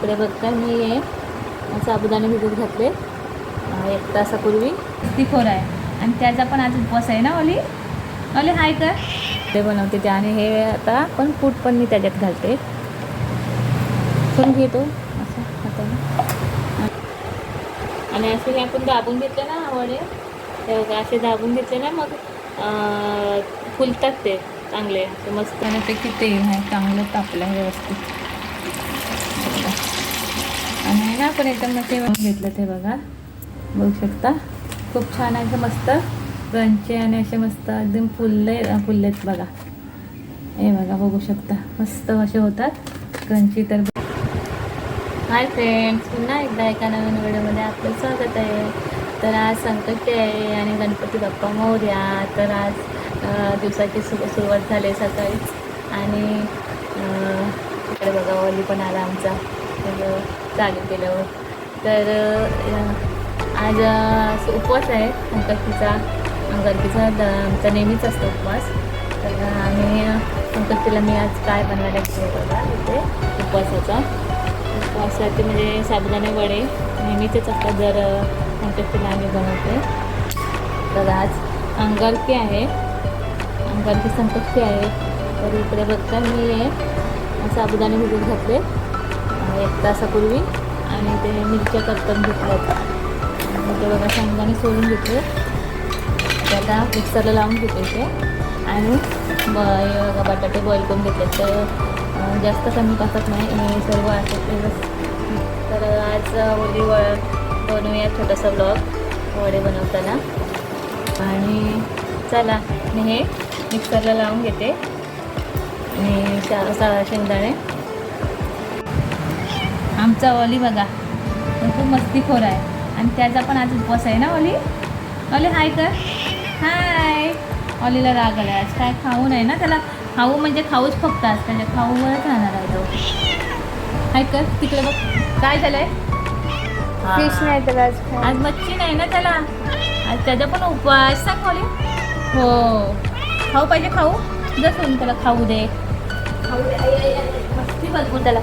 इकडे बघता मी हे साबुदाणे भिजत घातले. एक तासापूर्वी. तिखोर आहे. आणि त्याचा पण आज उपवास आहे ना ओली? ओली हाय कर. ते बनवते ते. आणि हे आता पण कूट पण मी त्याच्यात घालते. पण घेतो. असं हाताने आणि असे हे आपण दाबून घेतले ना वडे. ते बघा असे दाबून घेतले ना मग फुलतात ते चांगले. मस्त. त्यापैकी तेल आहे चांगलं तापलं व्यवस्थित. आणि आहे ना आपण एकदम मग ते घेतलं ते बघा. बघू शकता. खूप छान आहे मस्त क्रंची आणि असे मस्त एकदम फुलले फुललेत बघा. हे बघा बघू शकता. मस्त असे होतात क्रंची तर. हाय फ्रेंड्स पुन्हा एकदा एका नवीन व्हिडिओमध्ये आपलं स्वागत आहे. तर आज संकष्टी आहे आणि गणपती बाप्पा मोर्या. तर आज दिवसाची सु सुरुवात झाली सकाळीच आणि इकडे बघा ओली पण आला आमचा. तर चालू केल्यावर. तर आज असं उपवास आहे संकष्टीचा गणपतीचा द- आमचा नेहमीच असतो उपवास. तर आम्ही अं, संकष्टीला मी आज काय बनवायला घेते बघा इथे उपवासाचा. उपवासाचे म्हणजे साबुदाणे वडे नेहमीचेच असतात जर अ, संकष्टीला आम्ही बनवते तर आज अंगारकी आहे. अंगारकी संकष्टी आहे. तर इकडे बघता मी हे साबुदाणे भिजत घातले. एक तासापूर्वी आणि ते मिरच्या करतून घेतल्यात. आणि ते बघा शेंगदाणे सोडून घेतले. ते आता मिक्सरला लावून घेते ते आणि ब हे बघा बटाटे बॉईल करून घेतले तर जास्त कमी टाकत नाही सर्व असे तर आज ओली व बनवूया छोटासा ब्लॉग वडे बनवताना. आणि चला मी हे मिक्सरला लावून घेते. आणि शा शेंगदाणे. आमचा ओली बघा. तो खूप मस्तीखोर आहे. आणि त्याचा पण आज उपवास आहे ना ओली? ओली हाय कर. हाय ऑलीला राग आला आज काय खाऊ नाही ना त्याला? खाऊ म्हणजे खाऊच फक्त आज. त्याच्या खाऊवरच राहणार आहे तो. हाय कर. तिकडे बघ. काय झालंय? हा. फिश नाही तर आज मच्छी नाही ना त्याला? आज त्याचा पण उपवास. सांग ऑली हो. खाऊ पाहिजे खाऊ? जसं त्याला खाऊ दे. खाऊ दे. आई, आई, आई. मस्ती भरपूर त्याला.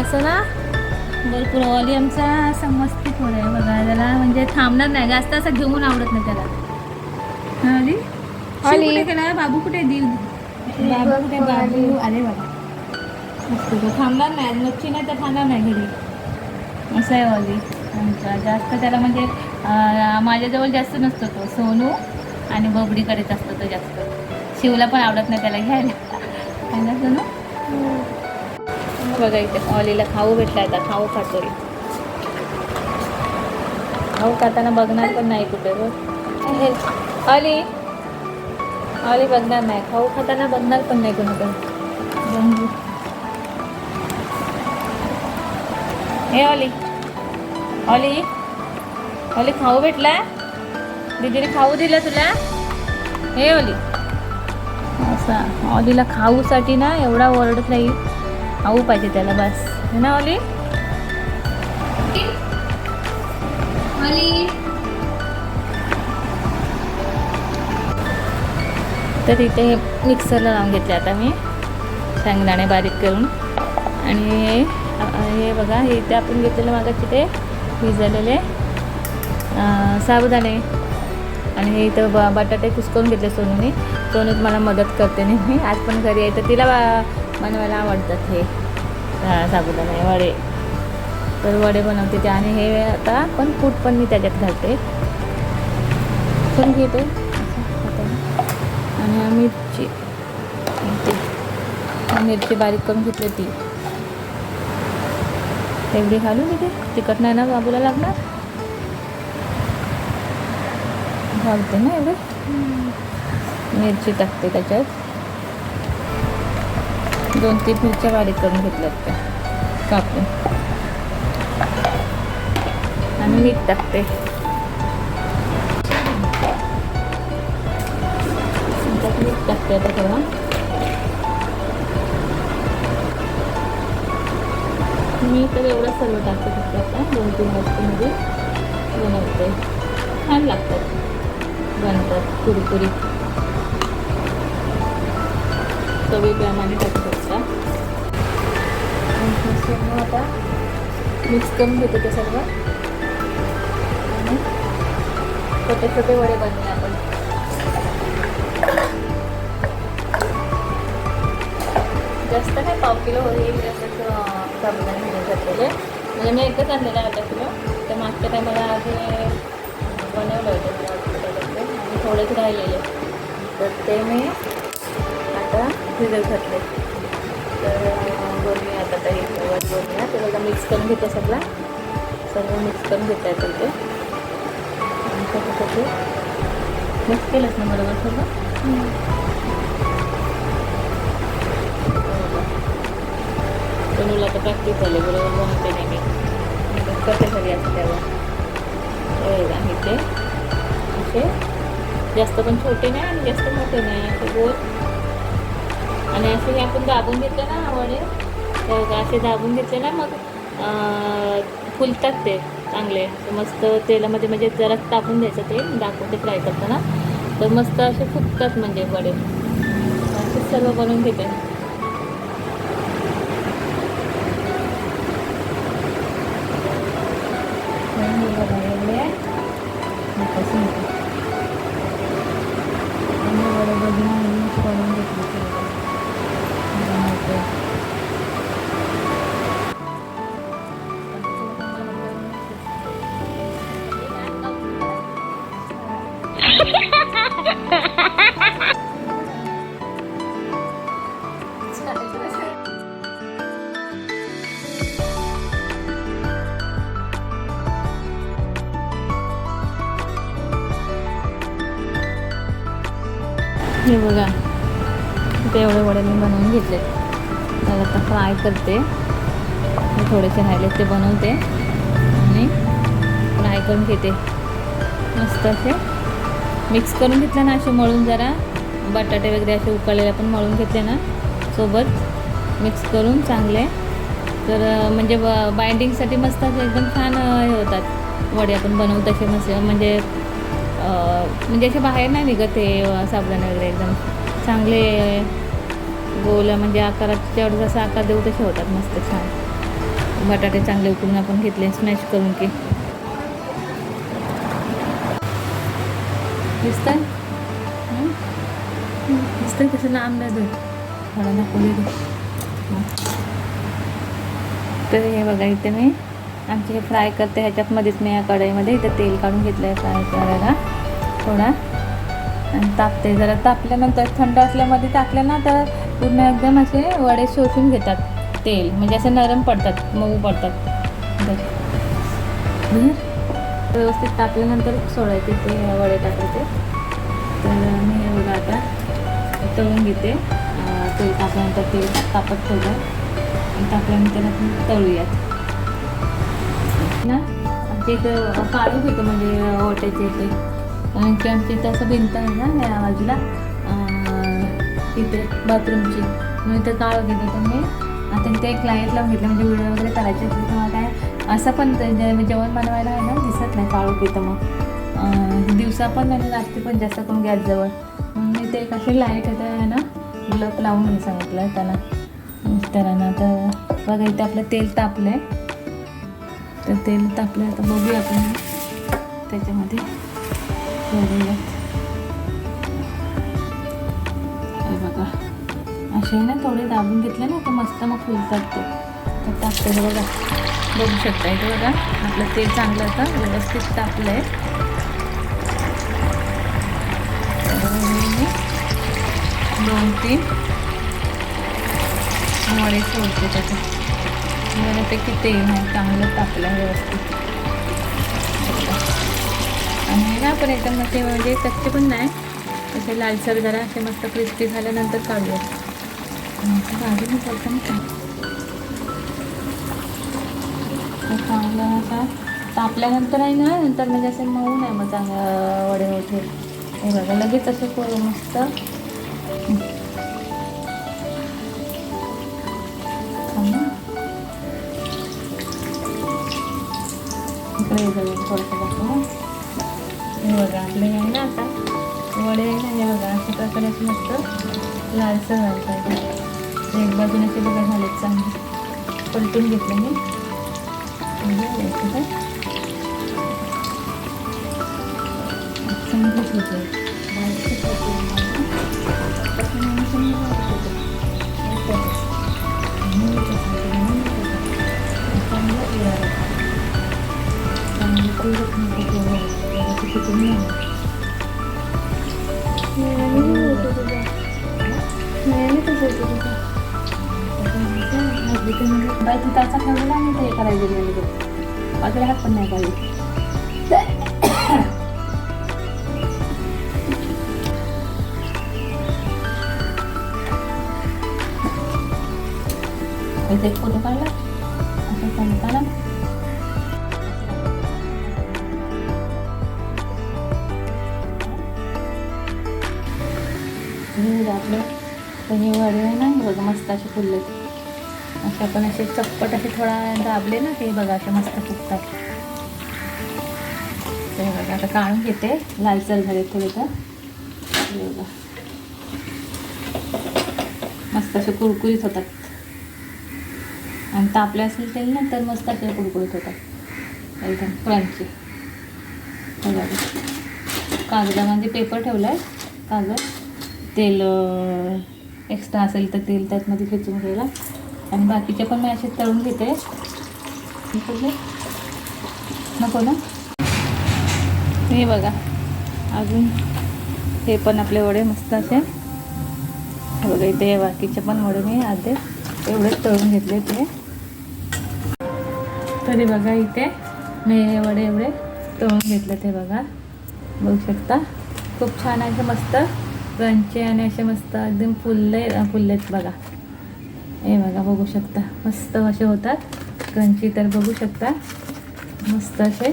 असं ना? भरपूर ऑली आमचा असा मस्ती थोडा आहे बघा. त्याला म्हणजे थांबणार नाही. जास्त असं घेऊन आवडत नाही त्याला. ऑली गेला? बाबू कुठे दिल. बाबू कुठे बाबू. अरे बाबा. मस्त. तो थांबणार नाही. मच्छी नाही तर थांबणार नाही घरी. असं आहे ऑली आमचा. जास्त त्याला म्हणजे माझ्याजवळ जास्त नसतो तो. सोनू आणि बबडीकडेच असतो तो जास्त. शिवला पण आवडत नाही त्याला घ्यायला. ना सोनू? बघा इथे ऑलीला खाऊ भेटला आता खाऊ खातोय. खाऊ खाताना बघणार पण नाही कुठे हो. बघ ऑली. ऑली बघणार नाही खाऊ खाताना बघणार पण नाही कोणाकडे हे ऑली. ऑली. ऑली खाऊ भेटला? दीदीने खाऊ दिलं तुला? हे ऑली. असा ऑलीला खाऊसाठी ना एवढा ओरडत नाही खाऊ पाहिजे त्याला बस. है ना ऑली तर इथे मिक्सरला लावून घेतले आता मी शेंगदाणे बारीक करून. आणि हे हे बघा हे इथे आपण घेतलेले मागाचे ते भिजलेले साबुदाणे. आणि हे इथं ब बटाटे कुसकरून घेतले सोनूने. सोनूच मला मदत करते नेहमी. आज पण घरी आहे तर तिला बनवायला आवडतात हे. साबुदाणे वडे. तर वडे बनवते ते आणि हे आता पण कूट पण मी त्याच्यात घालते. पण घेते. आणि मिरची. मिरची. बारीक करून घेतली ती तेवढी घालून तिथे तिखट नाही ना बाबूला लागणार? घालते ना एवढे? मिरची टाकते त्याच्यात. दोन तीन मिरच्या बारीक करून घेतल्यात त्या. कापून. आणि मीठ टाकते. मीठ टाकते आता थोडं मी तर एवढं सर्व टाकते फक्त आता. दोन तीन वस्तूमध्ये बनवते. छान लागतात. बनतात. कुरकुरीत. चवीप्रमाणे टाकतात. तेव्हा आता मिक्स करून घेतो ते सर्व. आणि छोटे छोटे वडे बनवले आपण. जास्त काय पाव किलो वडे जास्त साबुदाणे भिजत घातलेले म्हणजे मी एकच आणलेला अर्धा किलो. तर मागच्या टायमाला आधी बनवलं होतं आणि थोडेच राहिलेले. तर ते मी आता भिजत घातले. तर अं, आता काही वर बनवूया ते त्याला मिक्स करून घेते सगळा. सर्व मिक्स करून घेता येतं ते आणि छोटे छोटे मिक्स केलंच ना बरोबर सगळं? बनवलं आता प्रॅक्टिस झाली बरोबर बनवते नाही मी. कसे करते घरी असं त्यावर हे ते. असे. जास्त पण छोटे नाही आणि जास्त मोठे नाही असे गोल. आणि असे हे आपण दाबून घेतले ना वडे. तर असे दाबून घेतले ना मग फुलतात ते चांगले. मस्त तेलामध्ये म्हणजे जरा टाकून द्यायचं ते दाखवते फ्राय करताना. तर मस्त असे फुगतात म्हणजे वडे. असे सर्व बनवून घेते. हे बघा ते एवढे वडे मी बनवून घेतले तर आता फ्राय करते. थोडेसे राहिले ते बनवते. आणि फ्राय करून घेते. मस्त असे. मिक्स करून घेतलं ना असे मळून जरा. बटाटे वगैरे असे उकळलेले पण मळून घेतले ना सोबत. मिक्स करून चांगले. तर म्हणजे ब बाइंडिंगसाठी मस्त असे एकदम छान हे होतात. वडे आपण बनवू तसे मस्त. म्हणजे म्हणजे असे बाहेर नाही निघत हे साबण साबुदाणे वगैरे एकदम. चांगले गोल म्हणजे आकारात तेवढं जसं आकार देऊ तसे होतात मस्त छान. बटाटे चांगले उकळून आपण घेतले स्मॅश करून की. दिसतंय हं? दिसतंय तसं लांब नाही थोडा दाखवू तर हे बघा इथे मी आमचे हे फ्राय करते. ह्याच्यातमध्येच मी या कढईमध्ये इथं तेल काढून घेतलं आहे फ्राय करायला. थोडा. आणि तापते. जरा तापल्यानंतर थंड असल्यामध्ये टाकलं ना तर पूर्ण एकदम असे वडे शोषून घेतात. तेल. म्हणजे असे नरम पडतात मऊ पडतात. व्यवस्थित टाकल्यानंतर सोडायचे ते वडे टाकायचे. तर मी हे बघा आता तळून घेते. तेल तापल्यानंतर तेल तापत ठेवलं. आणि तापल्यानंतर आपण तळूयात. ना? आमच्या इथं काढू घेतो म्हणजे ओट्याचे इथे कारण की आमच्या इथं असं भिंत आहे ना या बाजूला. तिथे बाथरूमची. मग इथं काळू घेतो तर मी आता इथे एक लाइट लावून घेतलं. म्हणजे व्हिडिओ वगैरे करायचे असेल तर मला असं पण ते जेवण बनवायला आहे ना दिसत नाही काळू पितं मग. दिवसा पण आणि रात्री पण जास्त करून गॅसजवळ म्हणून मी ते कशी लाइट येतं आहे ना बल्ब लावून मी सांगितलं त्याला. मिस्टरांना तर बघा इथे आपलं तेल तापलं आहे तर तेल तापलं आता बघूया आपण. त्याच्यामध्ये सोडूयात हे बघा. असे ना थोडे दाबून घेतले ना तर मस्त मग फुलतात ते. तर टाकते बघा. बघू शकता इथे बघा. आपलं तेल चांगलं आता व्यवस्थित तापलं आहे दोन तीन वडे सोडते त्याच्यात बऱ्यापैकी तेल नाही चांगलं तापलं आहे व्यवस्थित. आणि ना आपण एकदम ते म्हणजे कच्चे पण नाही. असे लालसर जरा असे मस्त क्रिस्पी झाल्यानंतर काढूया भाजी मी काय? चांगलं असा तापल्यानंतर आहे ना नंतर म्हणजे असे मऊ नाही मग चांगलं वडे होते हे बघा लगेच असं करू मस्त. थांब. ना. इकडे थोडंसं दाखव. हे बघा आपले आहे ना आता. वडे आहे ना हे बघा अशा प्रकारे असे मस्त लालसर झालं पाहिजे. एक बाजूने ते बघा झाले चांगले. पलटून घेतले मी. 여기를 전부 두개 마이크 두개 하나는 선물하고 두개 이렇게 이렇게 가지고는 이렇게 이렇게 이렇게 이렇게 이렇게 이렇게 이렇게 이렇게 이렇게 이렇게 이렇게 ते म्हणजे बाई तू त्याचा ठेवलेला आणि ते करायचं नाही बघ माझ्याकडे हात पण नाही पाहिजे इथे एक फोटो काढला असं सांगताना हे आपलं पनीर वडे आहे ना हे मस्त असे फुलले असे आपण असे चप्पट असे थोडा दाबले ना ते बघा असे मस्त फुगतात ते बघा आता काढून घेते लालसर झाले थोडे तर. बघा. मस्त असे कुरकुरीत होतात. आणि तापले असेल तेल ना तर मस्त असे कुरकुरीत होतात. एकदम क्रंची बघा. कागदामध्ये पेपर ठेवला आहे कागद. तेल एक्स्ट्रा असेल तर तेल त्यातमध्ये खेचून घ्यायला. आणि बाकीचे पण मी असे तळून घेते. नको ना? हे बघा. अजून हे पण आपले वडे मस्त असे. बघा इथे बाकीचे पण वडे मी आधे एवढेच तळून घेतले ते तरी बघा इथे मी हे वडे एवढे तळून घेतले ते बघा. बघू शकता. खूप छान असे मस्त क्रंची आणि असे मस्त एकदम फुलले फुललेत बघा. हे बघा बघू शकता. मस्त असे होतात. क्रंची तर बघू शकता. मस्त असे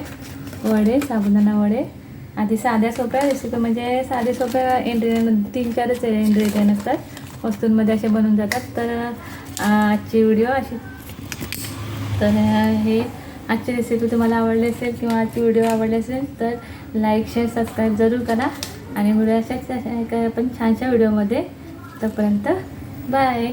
वडे साबुदाणा वडे. आधी साध्या सोप्या रेसिपी म्हणजे साध्या सोप्या इंग्रेडियंट तीन चारच इंग्रेडियंट असतात. वस्तूंमध्ये असे बनून जातात. तर आजची व्हिडिओ अशी. तर हे आजची रेसिपी तुम्हाला आवडली असेल किंवा आजची व्हिडिओ आवडली असेल तर लाईक शेअर सबस्क्राईब जरूर करा. आणि व्हिडिओ अशाच पण छानशा व्हिडिओमध्ये तोपर्यंत बाय